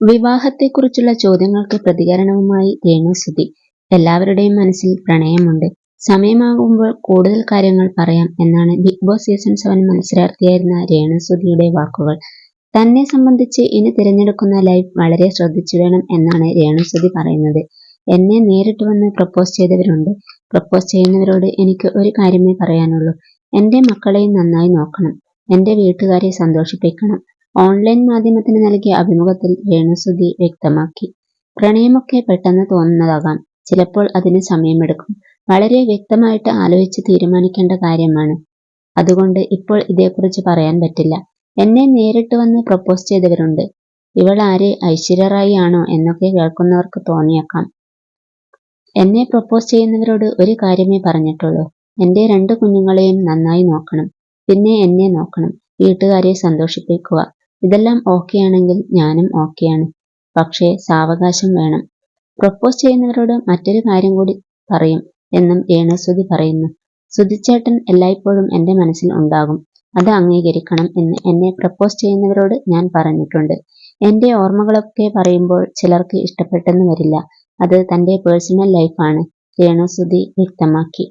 വിവാഹത്തെക്കുറിച്ചുള്ള ചോദ്യങ്ങൾക്ക് പ്രതികരണവുമായി രേണു സുധി. എല്ലാവരുടെയും മനസ്സിൽ പ്രണയമുണ്ട്. സമയമാകുമ്പോൾ കൂടുതൽ കാര്യങ്ങൾ പറയാം എന്നാണ് ബിഗ് ബോസ് സീസൺ സെവൻ മത്സരാർത്ഥിയായിരുന്ന രേണുസുതിയുടെ വാക്കുകൾ. തന്നെ സംബന്ധിച്ച് ഇനി തിരഞ്ഞെടുക്കുന്ന ലൈഫ് വളരെ ശ്രദ്ധിച്ചു വേണം എന്നാണ് രേണുസുതി പറയുന്നത്. എന്നെ നേരിട്ട് വന്ന് പ്രപ്പോസ് ചെയ്തവരുണ്ട്. പ്രപ്പോസ് ചെയ്യുന്നവരോട് എനിക്ക് ഒരു കാര്യമേ പറയാനുള്ളൂ. എന്റെ മക്കളെയും നന്നായി നോക്കണം. എന്റെ വീട്ടുകാരെ സന്തോഷിപ്പിക്കണം. ഓൺലൈൻ മാധ്യമത്തിന് നൽകിയ അഭിമുഖത്തിൽ രേണുസുധി വ്യക്തമാക്കി. പ്രണയമൊക്കെ പെട്ടെന്ന് തോന്നുന്നതാകാം. ചിലപ്പോൾ അതിന് സമയമെടുക്കും. വളരെ വ്യക്തമായിട്ട് ആലോചിച്ച് തീരുമാനിക്കേണ്ട കാര്യമാണ്. അതുകൊണ്ട് ഇപ്പോൾ ഇതേക്കുറിച്ച് പറയാൻ പറ്റില്ല. എന്നെ നേരിട്ട് വന്ന് പ്രപ്പോസ് ചെയ്തവരുണ്ട്. ഇവൾ ആരെ റായി ആണോ എന്നൊക്കെ കേൾക്കുന്നവർക്ക് തോന്നിയേക്കാം. എന്നെ പ്രപ്പോസ് ചെയ്യുന്നവരോട് ഒരു കാര്യമേ പറഞ്ഞിട്ടുള്ളൂ. എന്റെ രണ്ട് കുഞ്ഞുങ്ങളെയും നന്നായി നോക്കണം. പിന്നെ എന്നെ നോക്കണം. വീട്ടുകാരെ സന്തോഷിപ്പിക്കുക. ഇതെല്ലാം ഓക്കെയാണെങ്കിൽ ഞാനും ഓക്കെയാണ്. പക്ഷേ സാവകാശം വേണം. പ്രപ്പോസ് ചെയ്യുന്നവരോട് മറ്റൊരു കാര്യം കൂടി പറയും എന്നും രേണുസുതി പറയുന്നു. സുധിച്ചേട്ടൻ എല്ലായ്പ്പോഴും എന്റെ മനസ്സിൽ ഉണ്ടാകും. അത് അംഗീകരിക്കണം എന്ന് എന്നെ പ്രപ്പോസ് ചെയ്യുന്നവരോട് ഞാൻ പറഞ്ഞിട്ടുണ്ട്. എന്റെ ഓർമ്മകളൊക്കെ പറയുമ്പോൾ ചിലർക്ക് ഇഷ്ടപ്പെട്ടെന്ന് വരില്ല. അത് തന്റെ പേഴ്സണൽ ലൈഫാണ് രേണുസുതി വ്യക്തമാക്കി.